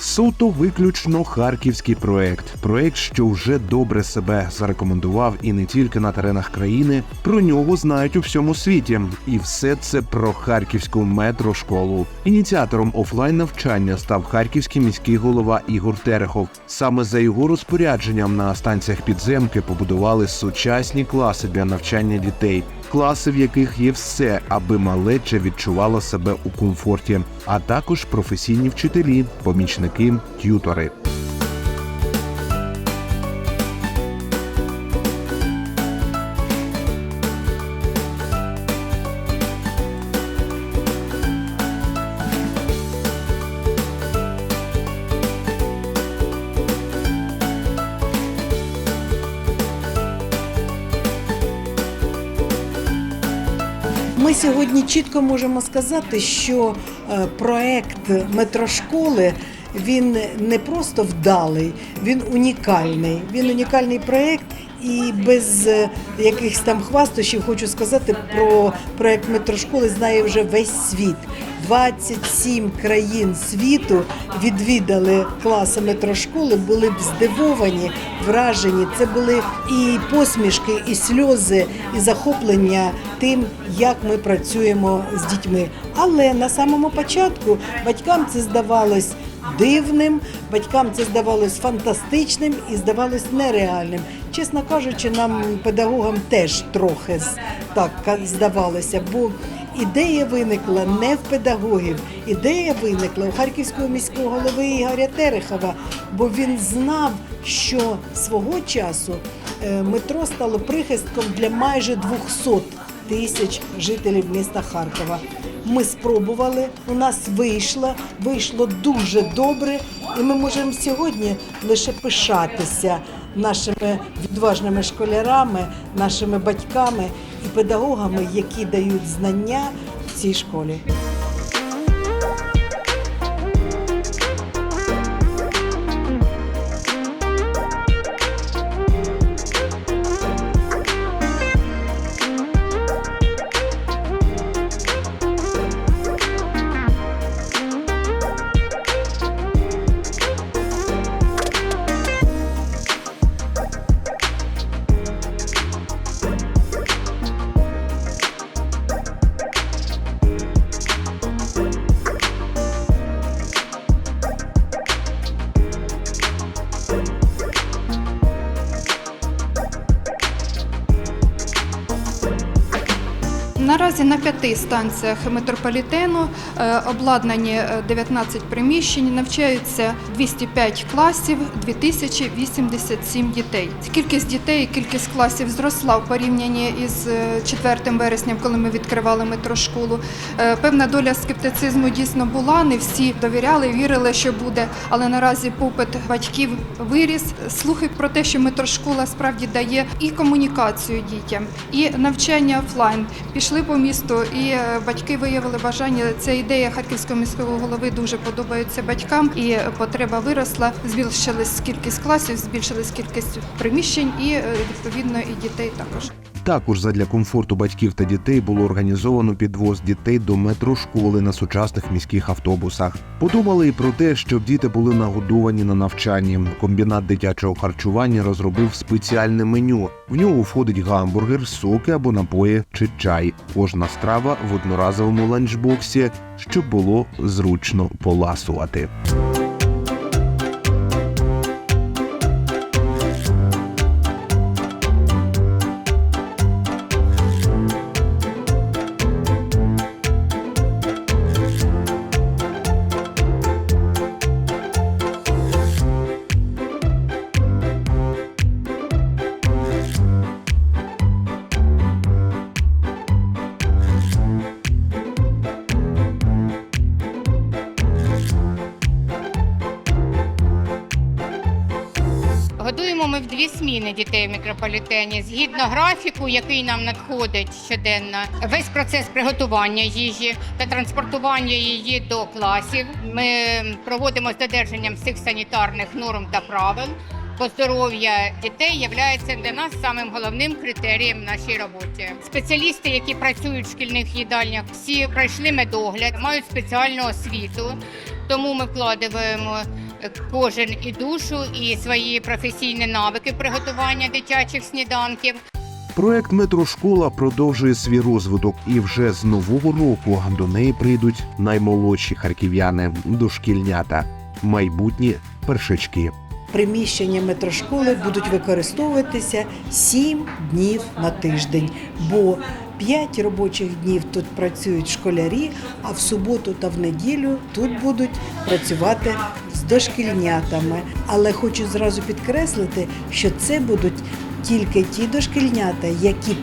Суто виключно харківський проект. Проект, що вже добре себе зарекомендував і не тільки на теренах країни. Про нього знають у всьому світі. І все це про харківську метрошколу. Ініціатором офлайн навчання став харківський міський голова Ігор Терехов. Саме за його розпорядженням на станціях підземки побудували сучасні класи для навчання дітей. Класи, в яких є все, аби малеча відчувала себе у комфорті, а також професійні вчителі, помічники, т'ютори. Ми сьогодні чітко можемо сказати, що е, проект метрошколи він не просто вдалий, він унікальний. Він унікальний проект. І без е, якихось там хвастощів хочу сказати про проект метрошколи знає вже весь світ. 27 країн світу відвідали класи метрошколи, були б здивовані, вражені. Це були і посмішки, і сльози, і захоплення тим, як ми працюємо з дітьми. Але на самому початку батькам це здавалось дивним, батькам це здавалось фантастичним і здавалось нереальним. Чесно кажучи, нам, педагогам, теж трохи так здавалося, бо ідея виникла не в педагогів, ідея виникла у харківського міського голови Ігоря Терехова, бо він знав, що свого часу е, метро стало прихистком для майже 200 тисяч жителів міста Харкова. Ми спробували, у нас вийшло, вийшло дуже добре, і ми можемо сьогодні лише пишатися нашими відважними школярами, нашими батьками і педагогами, які дають знання в цій школі. Наразі на п'яти станціях метрополітену е, обладнані е, 19 приміщень, навчаються 205 класів, 2087 дітей. Кількість дітей, і кількість класів зросла в порівнянні із е, 4 вересням, коли ми відкривали метрошколу. Е, Певна доля скептицизму дійсно була. Не всі довіряли, вірили, що буде. Але наразі попит батьків виріс. Слухи про те, що метрошкола справді дає і комунікацію дітям, і навчання офлайн. Пішли по місту, і е, батьки виявили бажання. Ця ідея харківського міського голови дуже подобається батькам, і потреба виросла. Збільшилась кількість класів, збільшилась кількість приміщень, і е, відповідно і дітей також. Також задля комфорту батьків та дітей було організовано підвоз дітей до метрошколи на сучасних міських автобусах. Подумали і про те, щоб діти були нагодовані на навчанні. Комбінат дитячого харчування розробив спеціальне меню. В нього входить гамбургер, соки або напої чи чай. Кожна страва в одноразовому ланчбоксі, щоб було зручно поласувати. Годуємо ми в дві зміни дітей в метрополітені згідно графіку, який нам надходить щоденно. Весь процес приготування їжі та транспортування її до класів. Ми проводимо з додержанням всіх санітарних норм та правил. Бо здоров'я дітей є для нас самим головним критерієм в нашій роботі. Спеціалісти, які працюють в шкільних їдальнях, всі пройшли медогляд, мають спеціальну освіту. Тому ми вкладаємо кожен і душу, і свої професійні навики приготування дитячих сніданків. Проект Метрошкола продовжує свій розвиток, і вже з нового року до неї прийдуть наймолодші харків'яни, дошкільнята, майбутні першачки. Приміщення метрошколи будуть використовуватися 7 днів на тиждень, бо 5 робочих днів тут працюють школярі, а в суботу та в неділю тут будуть працювати дошкільнятами. Але хочу зразу підкреслити, що це будуть тільки ті дошкільнята, які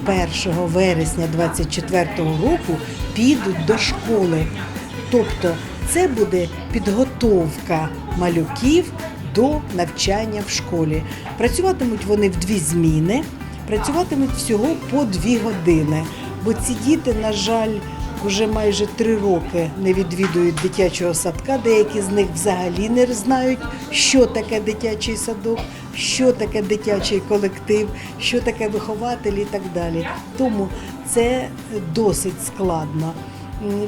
1 вересня 2024 року підуть до школи. Тобто це буде підготовка малюків до навчання в школі. Працюватимуть вони в дві зміни, працюватимуть всього по дві години. Бо ці діти, на жаль, вже майже три роки не відвідують дитячого садка. Деякі з них взагалі не знають, що таке дитячий садок, що таке дитячий колектив, що таке вихователі і так далі. Тому це досить складно.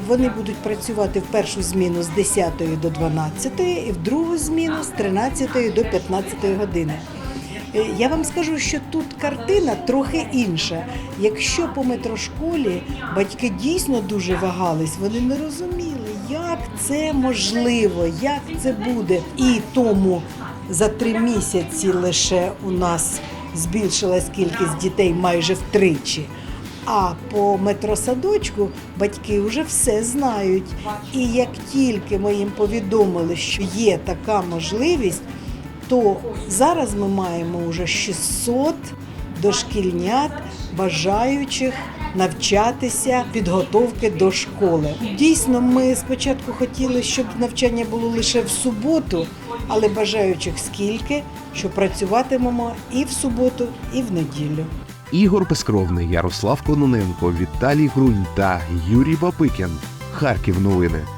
Вони будуть працювати в першу зміну з 10 до 12 і в другу зміну з 13 до 15 години. Е, Я вам скажу, що тут картина трохи інша. Якщо по метрошколі батьки дійсно дуже вагались, вони не розуміли, як це можливо, як це буде. І тому за три місяці лише у нас збільшилась кількість дітей майже втричі. А по метросадочку батьки вже все знають. І як тільки ми їм повідомили, що є така можливість, то зараз ми маємо вже 600 дошкільнят, бажаючих навчатися підготовки до школи. Дійсно, ми спочатку хотіли, щоб навчання було лише в суботу, але бажаючих скільки, що працюватимемо і в суботу, і в неділю. Ігор Безкровний, Ярослав Кононенко, Віталій Грунь та Юрій Бабикін. Харків новини.